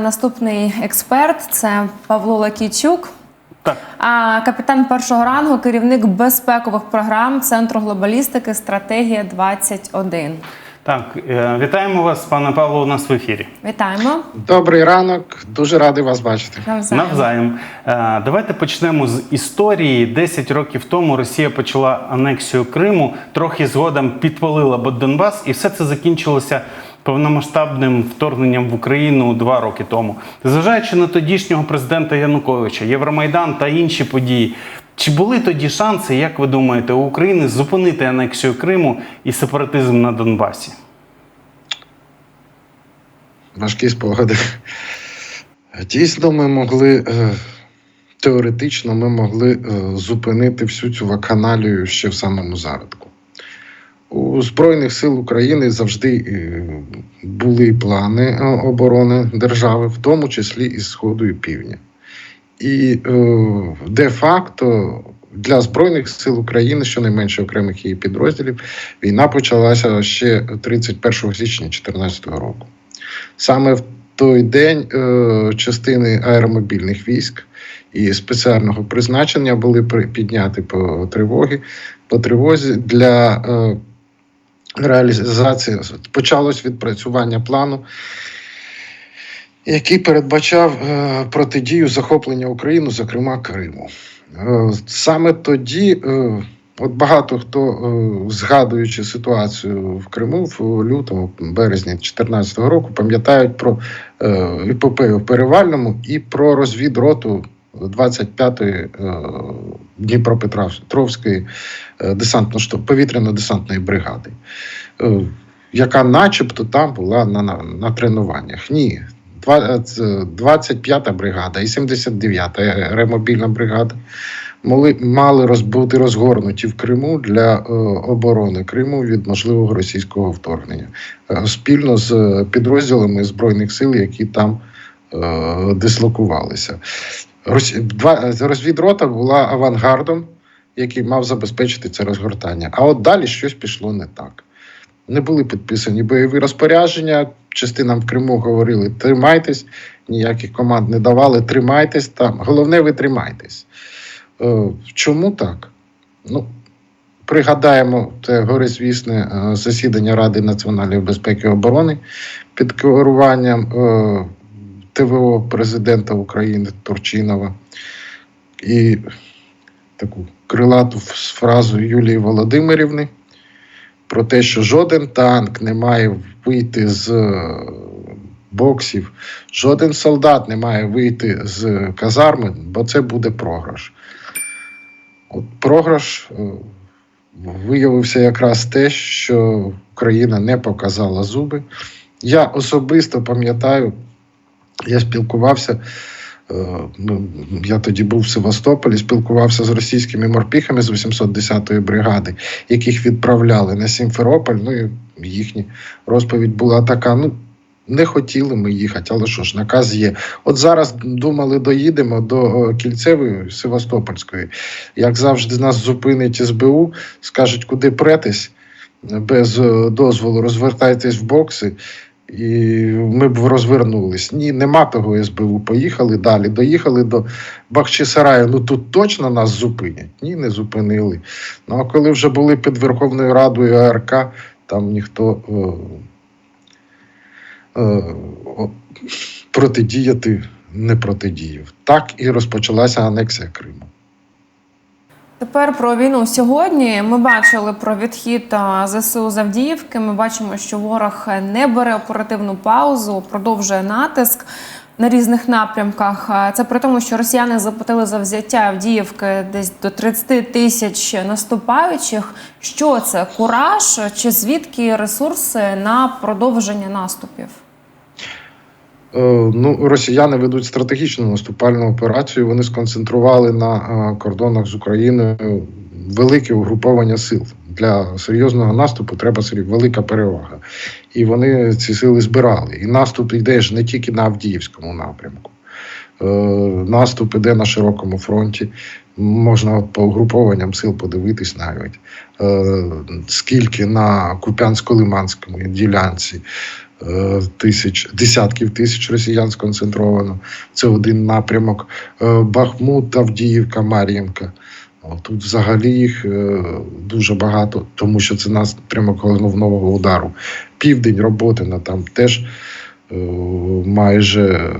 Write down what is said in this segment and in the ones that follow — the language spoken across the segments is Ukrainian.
Наступний експерт це Павло Лакійчук, Так, а капітан першого рангу, керівник безпекових програм Центру глобалістики Стратегія 21 так, е, вітаємо вас, пане Павло, у нас в ефірі. Вітаємо. Добрий ранок, дуже радий вас бачити. Навзаєм. Навзаєм. Е, Давайте почнемо з історії. Десять років тому Росія почала анексію Криму, трохи згодом підпалила Донбас, і все це закінчилося повномасштабним вторгненням в Україну два роки тому. Зважаючи на тодішнього президента Януковича, Євромайдан та інші події. Чи були тоді шанси, як ви думаєте, у України зупинити анексію Криму і сепаратизм на Донбасі? Важкі спогади. Дійсно, ми могли е, теоретично ми могли е, зупинити всю цю вакханалію ще в самому зародку. У Збройних сил України завжди е, були плани е, оборони держави, в тому числі і Сходу і Півдня. І е, де-факто для Збройних сил України, щонайменше окремих її підрозділів, війна почалася ще 31 січня 2014 року. Саме в той день частини аеромобільних військ і спеціального призначення були підняті по тривоги, по тривозі для реалізації. Почалось відпрацювання плану, який передбачав е, протидію захоплення України, зокрема Криму. Е, саме тоді. Е, От багато хто, згадуючи ситуацію в Криму в лютому, березні 2014 року, пам'ятають про епопею в Перевальному і про розвідроту 25-ї е, Дніпропетровської е, десантно повітряно-десантної бригади, е, яка начебто там була на, на, на тренуваннях. Ні. Два- е, це 25-та бригада і 79-та ремобільна бригада мали, мали бути розгорнуті в Криму для оборони Криму від можливого російського вторгнення спільно з підрозділами збройних сил, які там дислокувалися. Розвідрота була авангардом, який мав забезпечити це розгортання. А от далі щось пішло не так. Не були підписані бойові розпорядження. Частинам в Криму говорили: тримайтесь, ніяких команд не давали, тримайтесь там. Головне, ви тримайтесь. Е, Чому так? Ну, пригадаємо те горизвісне е, засідання Ради національної безпеки і оборони під керуванням е, ТВО президента України Турчинова і таку крилату фразу Юлії Володимирівни про те, що жоден танк не має вийти з е, боксів, жоден солдат не має вийти з казарми, бо це буде програш. От програш е, виявився якраз те, що Україна не показала зуби. Я особисто пам'ятаю, я спілкувався. е, ну, Я тоді був в Севастополі, спілкувався з російськими морпіхами з 810-ї бригади, яких відправляли на Сімферополь. Ну і їхня розповідь була така: ну, не хотіли ми їхати, але що ж, наказ є. От зараз думали, доїдемо до е, кільцевої Севастопольської. Як завжди, нас зупинить СБУ, скажуть, куди претесь без е, дозволу, розвертайтесь в бокси. І ми б розвернулись. Ні, нема того СБУ. Поїхали далі. Доїхали до Бахчисараю. Ну тут точно нас зупинять. Ні, не зупинили. Ну а коли вже були під Верховною Радою АРК, там ніхто е, е, протидіяти не протидіяв. Так і розпочалася анексія Криму. Тепер про війну сьогодні. Ми бачили про відхід ЗСУ з Авдіївки. Ми бачимо, що ворог не бере оперативну паузу, продовжує натиск на різних напрямках. Це при тому, що росіяни заплатили за взяття Авдіївки десь до 30 тисяч наступаючих. Що це кураж чи звідки ресурси на продовження наступів? Е, Ну, росіяни ведуть стратегічну наступальну операцію. Вони сконцентрували на е, кордонах з Україною велике угруповання сил. Для серйозного наступу треба велика перевага. І вони ці сили збирали. І наступ йде ж не тільки на Авдіївському напрямку. Е, Наступ іде на широкому фронті. Можна по угрупованням сил подивитись навіть, скільки на Куп'янсько-Лиманському ділянці, тисяч, десятків тисяч росіян сконцентровано. Це один напрямок. Е, Бахмут, Авдіївка, Мар'їнка. Тут взагалі їх е, дуже багато, тому що це напрямок головного удару. Південь Роботина, там теж е, майже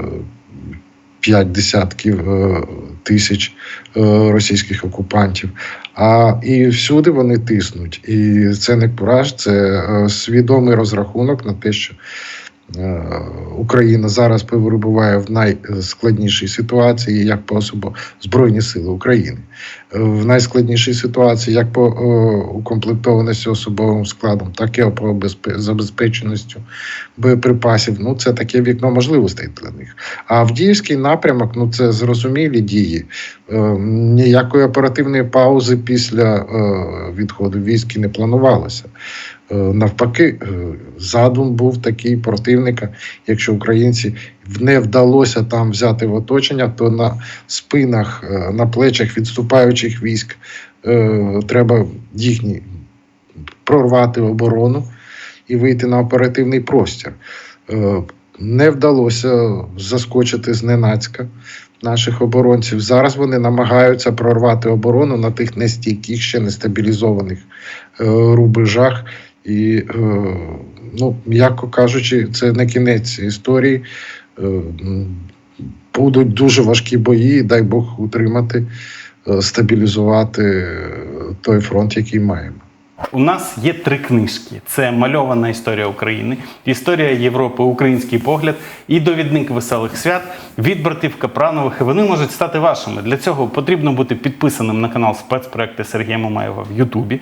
п'ять десятків е, тисяч е, російських окупантів. А і всюди вони тиснуть. І це не кураж, це е, свідомий розрахунок на те, що Україна зараз перебуває в найскладнішій ситуації як по особо Збройні Сили України. Е, В найскладнішій ситуації як по е, укомплектованості особовим складом, так і по безпе- забезпеченості боєприпасів. Ну, це таке вікно можливостей для них. А Авдіївський напрямок ну це зрозумілі дії. Е, ніякої оперативної паузи після е, відходу військ не планувалося. Е, навпаки, е, задум був такий противника. Якщо українці не вдалося там взяти в оточення, то на спинах, е, на плечах відступаючих військ треба їхні прорвати оборону і вийти на оперативний простір. Не вдалося заскочити зненацька наших оборонців. Зараз вони намагаються прорвати оборону на тих нестійких, ще не стабілізованих е, рубежах. І, е, ну, м'яко кажучи, це не кінець історії. Е, Будуть дуже важкі бої, дай Бог утримати, е, стабілізувати той фронт, який маємо. У нас є три книжки: це мальована історія України, історія Європи, український погляд і довідник веселих свят від братів Капранових. І вони можуть стати вашими. Для цього потрібно бути підписаним на канал спецпроекти Сергія Мамаєва в Ютубі,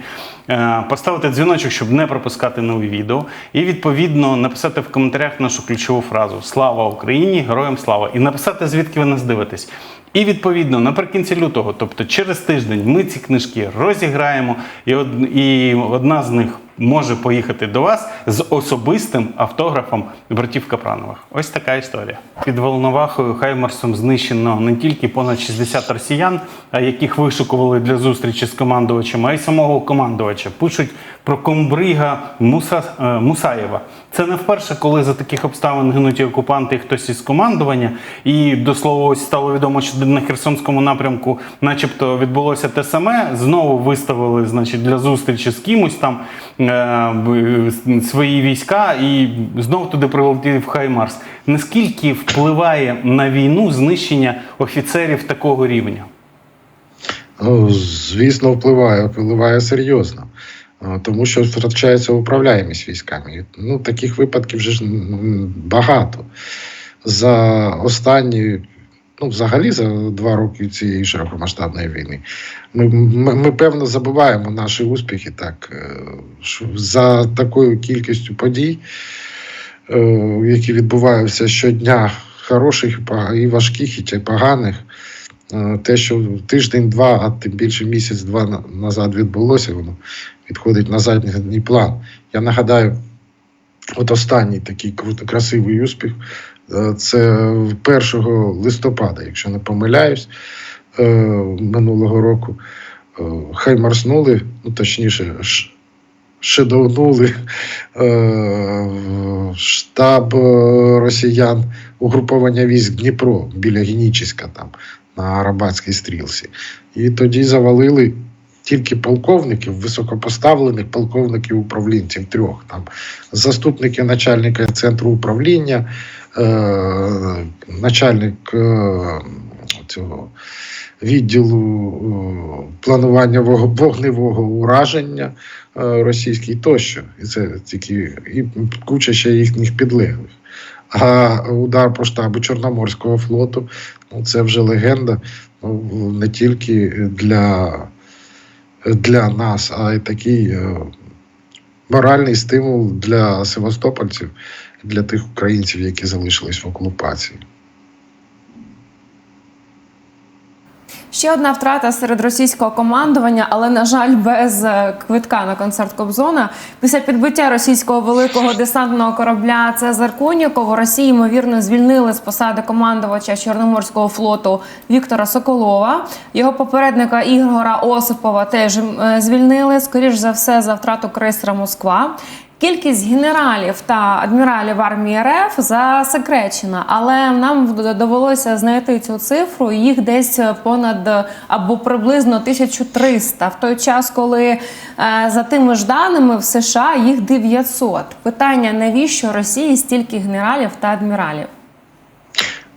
е, поставити дзвіночок, щоб не пропускати нові відео, і відповідно написати в коментарях нашу ключову фразу Слава Україні! Героям слава! І написати, звідки ви нас дивитесь. І відповідно наприкінці лютого, тобто через тиждень, ми ці книжки розіграємо, і, од, і одна з них може поїхати до вас з особистим автографом братів Капранових. Ось така історія. Під Волновахою Хаймарсом знищено не тільки понад 60 росіян, яких вишукували для зустрічі з командувачем, а й самого командувача. Пишуть про комбрига Муса, е, Мусаєва. Це не вперше, коли за таких обставин гинуть і окупанти і хтось із командування. І до слова, ось стало відомо, що на Херсонському напрямку, начебто, відбулося те саме. Знову виставили, значить, для зустрічі з кимось там е, свої війська, і знову туди прилетів Хаймарс. Наскільки впливає на війну знищення офіцерів такого рівня? Ну, звісно, впливає, впливає серйозно. Тому що втрачається управляємість військами. Ну, таких випадків вже ж багато. За останні, ну, взагалі, за два роки цієї широкомасштабної війни, ми, ми, ми певно забуваємо наші успіхи так. е, За такою кількістю подій, е, які відбуваються щодня, хороших і важких, і поганих. Те, що тиждень-два, а тим більше місяць-два назад відбулося, воно відходить на задній план. Я нагадаю, от останній такий красивий успіх е, це 1 листопада, якщо не помиляюсь, е, минулого року. Е, Хаймарснули, ну точніше, шедовнули е, штаб росіян угруповання військ Дніпро біля Генічіська там на Арабатській стрілці. І тоді завалили тільки полковників, високопоставлених полковників управлінців трьох. Там заступники начальника центру управління, е, начальник е, цього відділу е, планування вогневого ураження е, російський тощо. І це тільки і куча ще їхніх підлеглих. А удар по штабу Чорноморського флоту ну, це вже легенда ну, не тільки для, для нас, а й такий е, моральний стимул для севастопольців, для тих українців, які залишились в окупації. Ще одна втрата серед російського командування, але на жаль, без е, квитка на концерт Кобзона. Після підбиття російського великого десантного корабля Цезар Конюков у Росії ймовірно звільнили з посади командувача Чорноморського флоту Віктора Соколова. Його попередника Ігора Осипова теж е, звільнили. Скоріш за все за втрату крейсера Москва. Кількість генералів та адміралів армії РФ засекречена, але нам довелося знайти цю цифру. Їх десь понад або приблизно 1300, в той час, коли е, за тими ж даними в США їх 900. Питання: навіщо Росії стільки генералів та адміралів?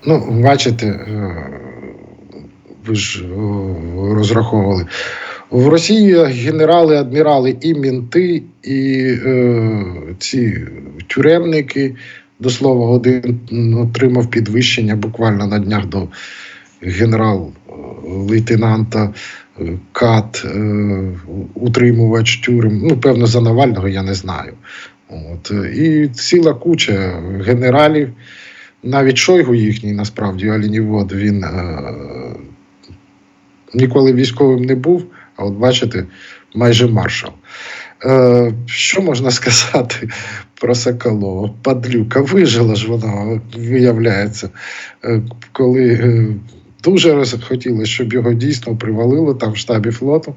Ну, бачите, е, ви ж розраховували. В Росії генерали, адмірали і мінти, і е, ці тюремники. До слова, один отримав підвищення буквально на днях до генерал-лейтенанта е, Кат, е, утримувач тюрем. Ну, певно, за Навального я не знаю. От. І ціла куча генералів навіть Шойгу їхній, насправді, Алінівод, він е, ніколи військовим не був, а от бачите, майже маршал. Е, що можна сказати про Соколова? Падлюка, вижила ж вона, виявляється, е, коли е, дуже хотіли, щоб його дійсно привалило там в штабі флоту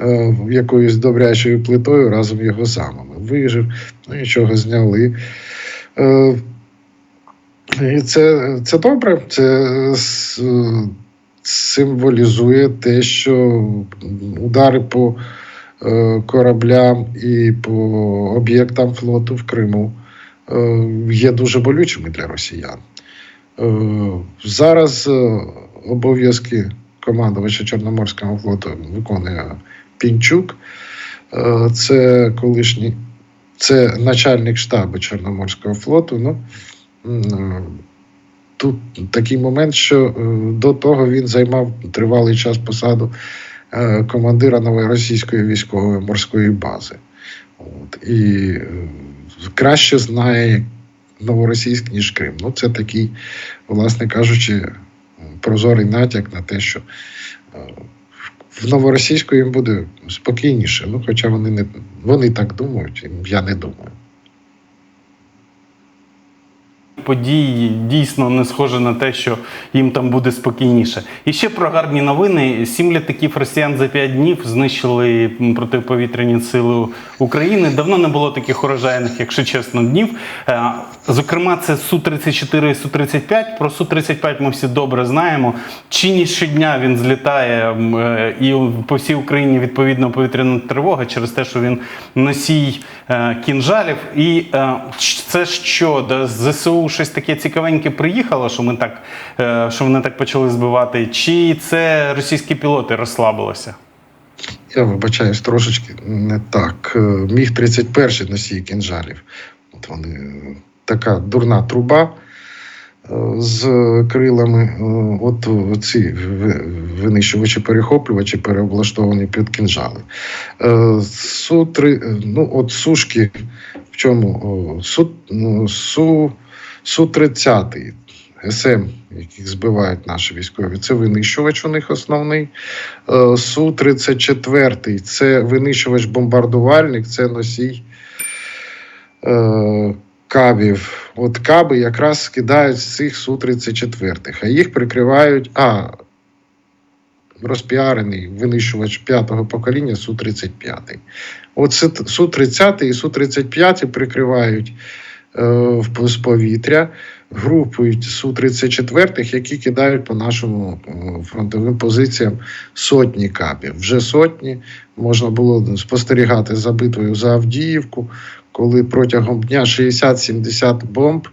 е, якоюсь добрячою плитою разом його замами. Вижив, ну нічого зняли. Е, і це, це добре. Це с- символізує те, що удари по е, кораблям і по об'єктам флоту в Криму е, є дуже болючими для росіян. Е, Зараз обов'язки командувача Чорноморського флоту виконує Пінчук. Це колишній, це начальник штабу Чорноморського флоту. Ну, Тут такий момент, що е, до того він займав тривалий час посаду е, командира новоросійської військової морської бази. От, і е, краще знає новоросійськ, ніж Крим. Ну, це такий, власне кажучи, прозорий натяк на те, що в новоросійську їм буде спокійніше. Ну, хоча вони не вони так думають, я не думаю. Події дійсно не схоже на те, що їм там буде спокійніше. І ще про гарні новини: сім літаків росіян за п'ять днів знищили протиповітряні сили України. Давно не було таких урожайних, якщо чесно, днів. Зокрема, це су 34 і су 35 Про су 35 ми всі добре знаємо. Чи щодня він злітає е, і по всій Україні відповідно повітряна тривога через те, що він носій е, кінжалів. І е, це що, до ЗСУ щось таке цікавеньке приїхало, що ми так, що вони так почали збивати? Чи це російські пілоти розслабилися? Я вибачаюсь трошечки не так. Міг 31 носій кінжалів. От вони така дурна труба е, з крилами. Е, От ці винищувачі перехоплювачі переоблаштовані під кінжали. Е, Су ну от сушки в чому ну, су, су 30 СМ, яких збивають наші військові, це винищувач у них основний. Е, Су-34 це винищувач-бомбардувальник, це носій кабів. От каби якраз скидають з цих Су-34, а їх прикривають. А, розпіарений винищувач п'ятого покоління Су-35. От Су- Су-30 і Су-35 прикривають е, з повітря, групують Су-34, які кидають по нашому е, фронтовим позиціям сотні кабів. Вже сотні можна було спостерігати за битвою за Авдіївку, коли протягом дня 60-70 бомб.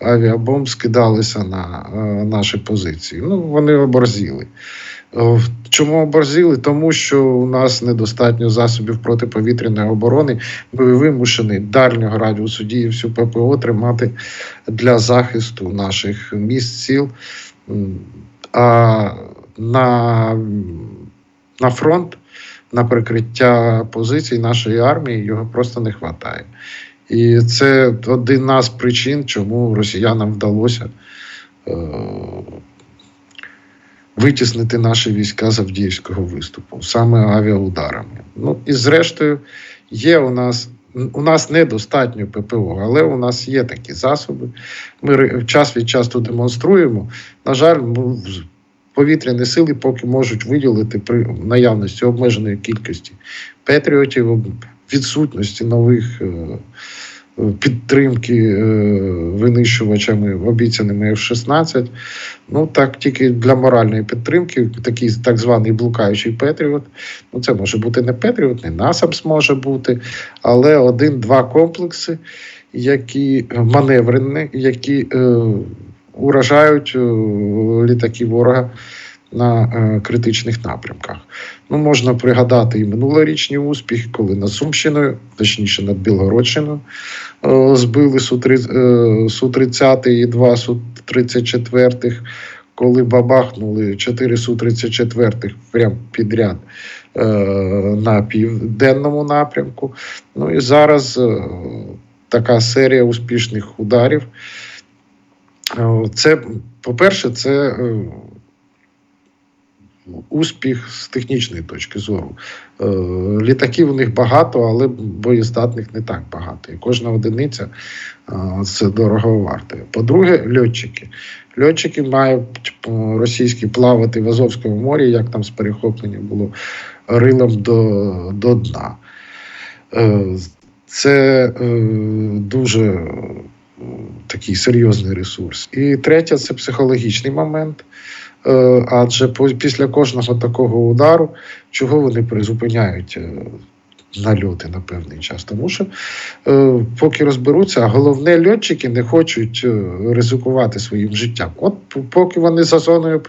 Авіабомб скидалися на е, наші позиції. Ну, вони оборзіли. Е, Чому оборзіли? Тому що у нас недостатньо засобів протиповітряної оборони. Ми вимушені дальнього радіусу дії всю ППО тримати для захисту наших міст сіл. А на, на фронт, на прикриття позицій нашої армії його просто не вистачає. І це одна з причин, чому росіянам вдалося е, витіснити наші війська з Авдіївського виступу, саме авіаударами. Ну і зрештою, є у нас. У нас недостатньо ППО, але у нас є такі засоби. Ми час від часу демонструємо. На жаль, ну, повітряні сили поки можуть виділити при наявності обмеженої кількості патріотів, відсутності нових е, підтримки е, винищувачами обіцяними F-16. Ну так тільки для моральної підтримки, такий так званий блукаючий Петріот. Ну це може бути не Петріот, не Насамс може бути, але один-два комплекси, які маневрені, які е, уражають е, літаки ворога на е, критичних напрямках. Ну, можна пригадати і минулорічні успіхи, коли над Сумщиною, точніше над Білгородщиною, е, збили Су-30 е, Су-30 і два Су-34, коли бабахнули 4 Су-34 прямо підряд на південному напрямку. Ну і зараз така серія успішних ударів. Е, Це, по-перше, це е, успіх з технічної точки зору. Е, Літаків у них багато, але боєздатних не так багато. І кожна одиниця це дорого варте. По-друге, льотчики. Льотчики мають е, російські плавати в Азовському морі, як там з перехоплення було рилом до, до дна. Це дуже такий серйозний ресурс. І третє це психологічний момент. Е, Адже після кожного такого удару, чого вони призупиняють е, нальоти на певний час? Тому що е, поки розберуться, а головне, льотчики не хочуть ризикувати своїм життям. От поки вони за зоною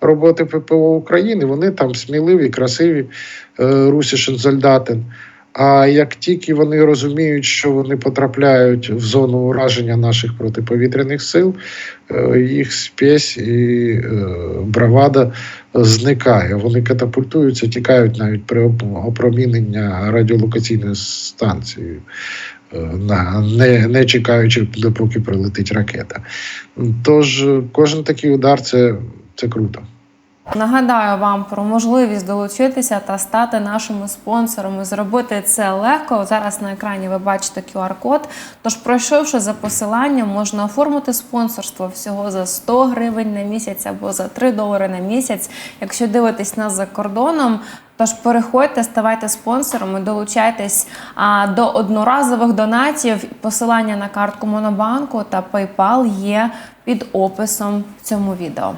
роботи ППО України, вони там сміливі, красиві, русішен солдатин. А як тільки вони розуміють, що вони потрапляють в зону ураження наших протиповітряних сил, е, їх спесь і е, бравада зникає. Вони катапультуються, тікають навіть при оп- опромінення радіолокаційною станцією, е, не, не чекаючи, допоки прилетить ракета. Тож кожен такий удар це, це круто. Нагадаю вам про можливість долучитися та стати нашими спонсорами. Зробити це легко. Зараз на екрані ви бачите QR-код. Тож, пройшовши за посиланням, можна оформити спонсорство всього за 100 гривень на місяць або за 3 долари на місяць. Якщо дивитесь нас за кордоном. Тож переходьте, ставайте спонсорами, долучайтесь а, до одноразових донатів. Посилання на картку Монобанку та PayPal є під описом в цьому відео.